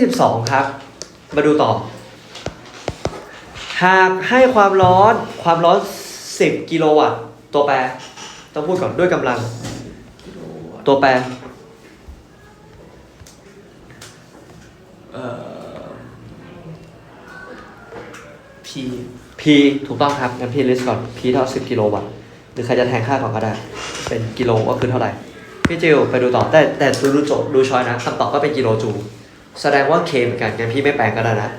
22 ครับ มาดูต่อ หากให้ความร้อนความร้อน 10 กิโลวัตต์ตัวแปร ต้องพูดก่อนด้วยกำลังกิโลวัตต์ตัวแปรเอ่อ P P ถูกต้องครับงั้นพี่ลิสต์ก่อน P เท่า 10 กิโลวัตต์หรือใครจะแทนค่าก่อนก็ได้ เป็นกิโลก็คือเท่าไหร่ พี่จิวไปดูต่อแต่แต่ดูดูโจทย์ดูช้อยนะคำตอบก็เป็นกิโลจูล แสดงว่า K เหมือนกันงั้นพี่ไม่แปลงก็ได้นะ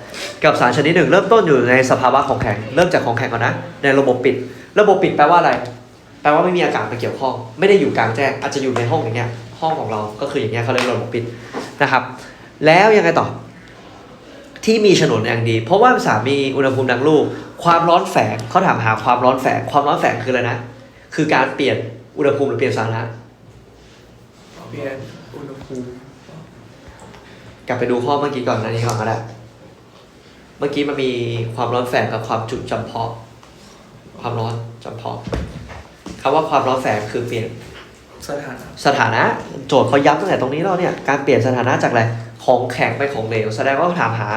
กับสารชนิดหนึ่งเริ่มต้นอยู่ในสภาวะของแข็ง เริ่มจากของแข็งก่อนนะ ในระบบปิด ระบบปิดแปลว่าอะไร แปลว่าไม่มีอากาศมาเกี่ยวข้อง ไม่ได้อยู่กลางแจ้ง อาจจะอยู่ในห้องอย่างเงี้ย ห้องของเรา ก็คืออย่างเงี้ยเขาเรียกระบบปิดนะครับ แล้วยังไงต่อ ที่มีฉนวนอย่างดี เพราะว่าสามีอุณหภูมิดังลูก ความร้อนแฝงเขาถามหาความร้อนแฝง ความร้อนแฝงคืออะไรนะ คือการเปลี่ยนอุณหภูมิหรือเปลี่ยนสานะเปลี่ยนอุณหภูมิ กลับไปดูข้อเมื่อกี้ก่อนนะนี่ก่อนก็ได้เมื่อกี้มันมีความร้อนแฝงกับความจุจำเพาะ ความร้อนจำเพาะคำว่าความร้อนแฝงคือเปลี่ยนสถานะสถานะโจทย์เขาย้ำตั้งแต่ตรงนี้แล้วเนี่ยการเปลี่ยนสถานะจากอะไรของแข็งไปของเหลวแสดงว่าเขาถามหา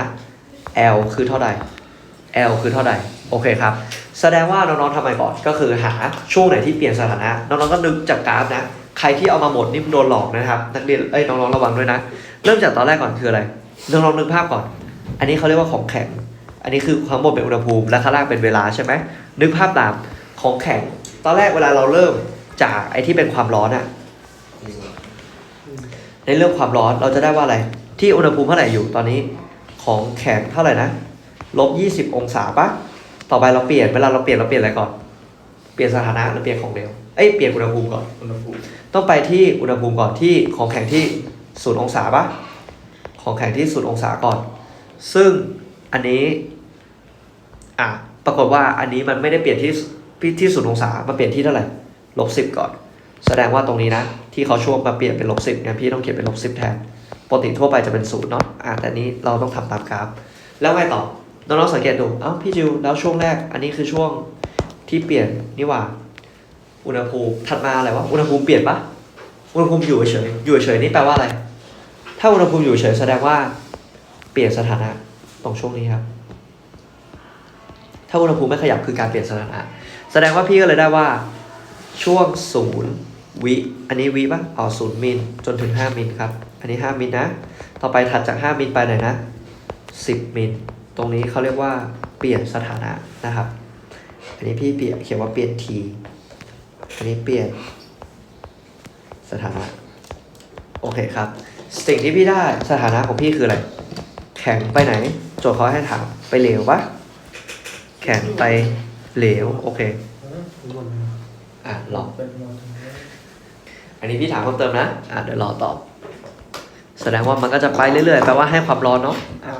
L คือเท่าใด L คือเท่าใดโอเคครับ แสดงว่าน้องๆทำไมก่อนก็คือหาช่วงไหนที่เปลี่ยนสถานะ น้องๆก็นึกจากกราฟนะ ใครที่เอามาหมดนี่โดนหลอกนะครับ นักเรียนเอ้ยน้องๆระวังด้วยนะ เริ่มจากตอนแรกก่อนคืออะไรน้องๆนึกภาพก่อน อันนี้เขาเรียกว่าของแข็ง อันนี้คือข้างบนเป็นอุณหภูมิ และข้างล่างเป็นเวลาใช่ไหมนึกภาพตามของแข็ง ตอนแรกเวลาเราเริ่มจากไอ้ที่เป็นความร้อนอะในเรื่องความร้อนเราจะได้ว่าอะไร ที่อุณหภูมิเท่าไหร่อยู่ตอนนี้ ของแข็งเท่าไหร่นะลบยี่สิบองศาปะต่อไปเราเปลี่ยนเวลาเราเปลี่ยนเราเปลี่ยนอะไรก่อน เปลี่ยนสถานะหรือเปลี่ยนของเหลวเอ้ยเปลี่ยนอุณหภูมิก่อนอุณหภูมิต้องไปที่อุณหภูมิก่อนที่ของแข็งที่ ศูนย์องศาปะของแข็งที่ศูนย์องศาก่อน ซึ่งอันนี้อะปรากฏว่าอันนี้มันไม่ได้เปลี่ยนที่ที่ที่ศูนย์องศามาเปลี่ยนที่เท่าไหร่ลบสิบก่อน แสดงว่าตรงนี้นะ ที่เขาช่วงมาเปลี่ยนเป็นลบสิบงั้นพี่ต้องเขียนเป็นลบสิบแทนปกติทั่วไปจะเป็นศูนย์เนาะอะแต่นี้เราต้องทำตามกราฟ แล้วไงต่อน้องๆสังเกตดูเอ้าพี่จิวแล้วช่วงแรก อันนี้คือช่วงที่เปลี่ยนนี่ว่า อุณหภูมิถัดมาอะไรวะอุณหภูมิเปลี่ยนปะอุณหภูมิอยู่เฉยอยู่เฉยนี่แปลว่าอะไร ถ้าอุณหภูมิอยู่เฉยแสดงว่า เปลี่ยนสถานะตรงช่วงนี้ครับ ถ้าอุณหภูมิไม่ขยับคือการเปลี่ยนสถานะ แสดงว่าพี่ก็เลยได้ว่าช่วงศูนย์วิอันนี้วิปะอ๋อศูนย์มิลจนถึงห้ามิลครับ อันนี้ห้ามิลนะ ต่อไปถัดจากห้ามิลไปไหนนะสิบมิล ตรงนี้เขาเรียกว่าเปลี่ยนสถานะนะครับ อันนี้พี่เปลี่ยนเขียนว่าเปลี่ยนที อันนี้เปลี่ยนสถานะ โอเคครับ สิ่งที่พี่ได้สถานะของพี่คืออะไร แข็งไปไหน โจทย์เขาให้ถามไปเหลวปะแข็งไปเหลว โอเค อะลองเป็นมลอันนี้พี่ถามเพิ่มเติมนะ อะเดี๋ยวรอตอบ แสดงว่ามันก็จะไปเรื่อยๆ แปลว่าให้ความร้อนเนาะอะ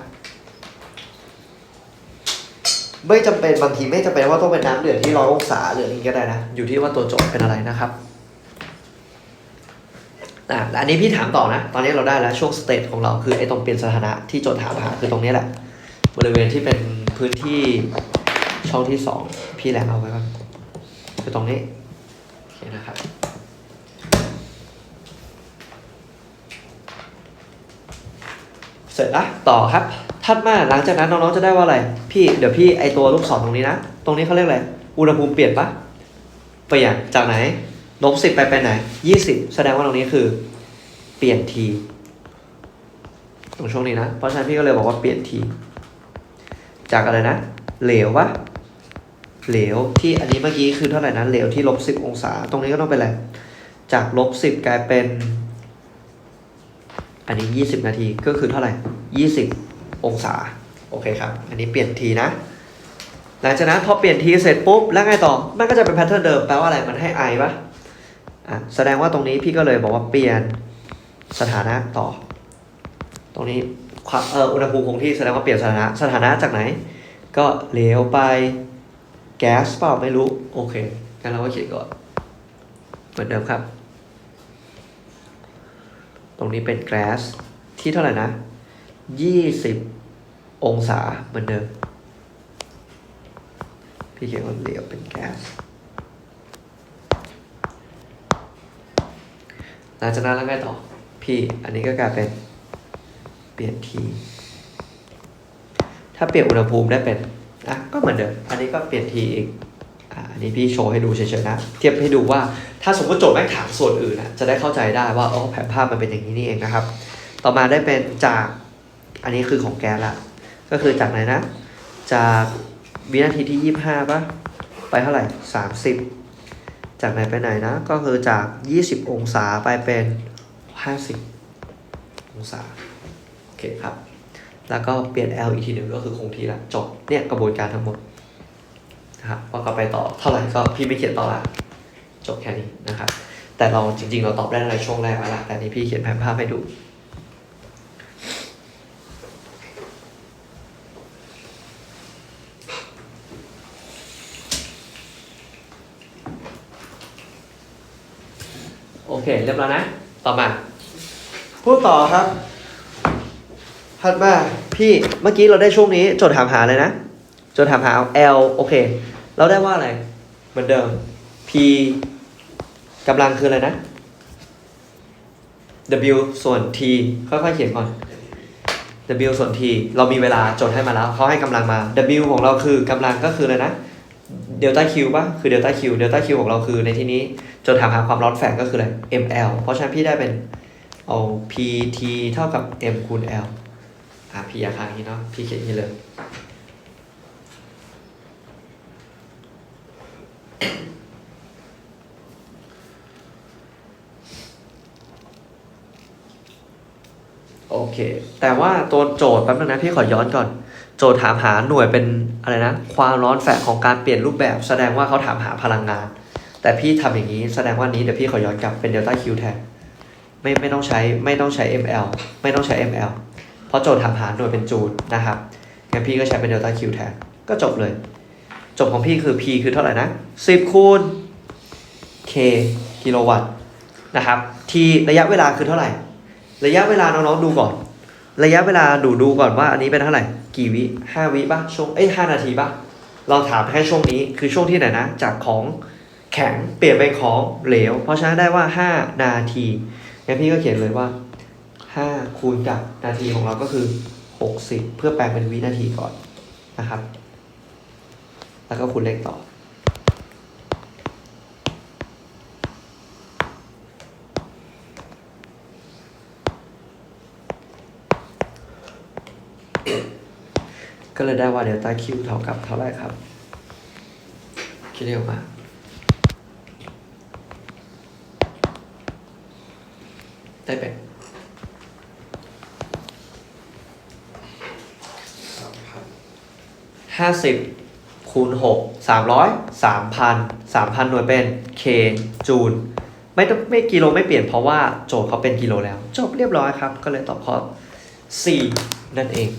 ไม่จำเป็นบางทีไม่จำเป็นว่าต้องเป็นน้ำเดือดที่ร้อยองศาหรืออะไรอย่างนี้ก็ได้นะ อยู่ที่ว่าตัวโจทย์เป็นอะไรนะครับ อะแล้วอันนี้พี่ถามต่อนะ ตอนนี้เราได้แล้วช่วงสเตจของเราคือไอ้ตรงเปลี่ยนสถานะที่โจทย์ถามหาคือตรงนี้แหละ บริเวณที่เป็นพื้นที่ช่องที่สองพี่แหลมเอาไว้ก่อนคือตรงนี้โอเคนะครับเสร็จละต่อครับถัดมาหลังจากนั้นน้องๆจะได้ว่าอะไร พี่เดี๋ยวพี่ไอตัวลูกศรตรงนี้นะ ตรงนี้เขาเรียกอะไรอุณหภูมิเปลี่ยนปะเปลี่ยนจากไหน ลบสิบไปไปไหนยี่สิบแสดงว่าตรงนี้คือ เปลี่ยนที ตรงช่วงนี้นะ เพราะฉะนั้นพี่ก็เลยบอกว่าเปลี่ยนที จากอะไรนะ เหลวปะเหลวที่อันนี้เมื่อกี้คือเท่าไหร่นะเหลวที่ลบสิบองศา ตรงนี้ก็ต้องเป็นอะไร จากลบสิบกลายเป็น อันนี้20นาทีก็คือเท่าไหร่20องศา โอเคครับ อันนี้เปลี่ยนทีนะหลังจากนั้นพอเปลี่ยนทีเสร็จปุ๊บแล้วไงต่อ มันก็จะเป็นแพทเทิร์นเดิมแปลว่าอะไร มันให้ไอปะ อะแสดงว่าตรงนี้พี่ก็เลยบอกว่าเปลี่ยนสถานะต่อ ตรงนี้ความเอออุณหภูมิคงที่แสดงว่าเปลี่ยนสถานะสถานะจากไหน ก็เหลวไปแก๊สเปล่าไม่รู้ โอเคงั้นเราก็เขียนก่อนเหมือนเดิมครับ ตรงนี้เป็นแก๊สที่เท่าไหร่นะ 20 องศาเหมือนเดิม พี่เขียนว่าเหลวเป็นแก๊ส หลังจากนั้นแล้วไงต่อพี่อันนี้ก็กลายเป็น เปลี่ยนทีถ้าเปลี่ยนอุณหภูมิได้เป็นอะก็เหมือนเดิม อันนี้ก็เปลี่ยนทีอีกอะอันนี้พี่โชว์ให้ดูเฉยๆนะ เทียบให้ดูว่าถ้าสมมติโจทย์แม่งถามส่วนอื่นนะจะได้เข้าใจได้ว่าอ๋อแผนภาพมันเป็นอย่างนี้นี่เองนะครับ ต่อมาได้เป็นจากอันนี้คือของแกละก็คือจากไหนนะ จากวินาทีที่ 25ป่ะไปเท่าไหร่ 30 จากไหนไปไหนนะ ก็คือจาก 20 องศาไปเป็น 50 องศา โอเคครับ แล้วก็เปลี่ยน L อีกทีหนึ่งก็คือคงที่ละจบ เนี่ยกระบวนการทั้งหมดนะครับว่าก็ไปต่อเท่าไหร่ก็พี่ไม่เขียนต่อละจบแค่นี้นะครับ แต่เราจริง ๆ เราตอบได้ในช่วงแรกแล้วล่ะแต่นี้พี่เขียนแผนภาพให้ดู โอเค เรียบร้อยนะ ต่อมา พูดต่อครับ ถัดมา พี่เมื่อกี้เราได้ช่วงนี้โจทย์ถามหาเลยนะโจทย์ถามหา L โอเค เราได้ว่าอะไร เหมือนเดิม P กำลังคืออะไรนะ W ส่วน T ค่อยๆเขียนก่อน W ส่วน T เรามีเวลาโจทย์ให้มาแล้วเขาให้กำลังมา W ของเราคือกำลังก็คืออะไรนะ เดลต้า Q ป่ะคือเดลต้า Q เดลต้า Q ของเราคือในที่นี้โจทย์ถามหาความร้อนแฝงก็คืออะไร ML เพราะฉะนั้นพี่ได้เป็นเอา PT เท่ากับ M คูณ L อะพี่อาคารอย่างนี้เนาะพี่เขียนอย่างนี้เลย โอเค แต่ว่าตัวโจทย์แป๊บนึงนะ พี่ขอย้อนก่อน โจทย์ถามหาหน่วยเป็นอะไรนะ ความร้อนแฝงของการเปลี่ยนรูปแบบ แสดงว่าเขาถามหาพลังงาน แต่พี่ทำอย่างนี้แสดงว่านี้เดี๋ยวพี่ขอย้อนกลับเป็นเดลต้าคิวแทนไม่ไม่ต้องใช้ไม่ต้องใช้ ml ไม่ต้องใช้ ml เพราะโจทย์ถามหาหน่วยเป็นจูลนะครับงั้นพี่ก็ใช้เป็นเดลต้าคิวแทนก็จบเลย จบของพี่คือ P คือเท่าไหร่นะ 10 คูณ K กิโลวัตต์นะครับ T ระยะเวลาคือเท่าไหร่ ระยะเวลาน้องๆดูก่อน ระยะเวลาดูดูก่อนว่าอันนี้เป็นเท่าไหร่ กี่วิห้าวิป่ะช่วงเอ้ยห้านาทีป่ะ เราถามแค่ช่วงนี้คือช่วงที่ไหนนะ จากของแข็งเปลี่ยนเป็นของเหลว เพราะฉะนั้นได้ว่า5นาทีงั้นพี่ก็เขียนเลยว่า5คูณกับนาทีของเราก็คือ60เพื่อแปลงเป็นวินาทีก่อนนะครับ แล้วก็คูณเลขต่อ ก็เลยได้ว่าเดลต้าคิวเท่ากับเท่าไรครับ คิดเร็วมากได้เป็นสามพันห้าสิบคูณหกสามร้อยสามพันสามพันหน่วยเป็น K จูลไม่ต้องไม่กิโลไม่เปลี่ยนเพราะว่าโจทย์เขาเป็นกิโลแล้ว จบเรียบร้อยครับ ก็เลยตอบข้อ4นั่นเอง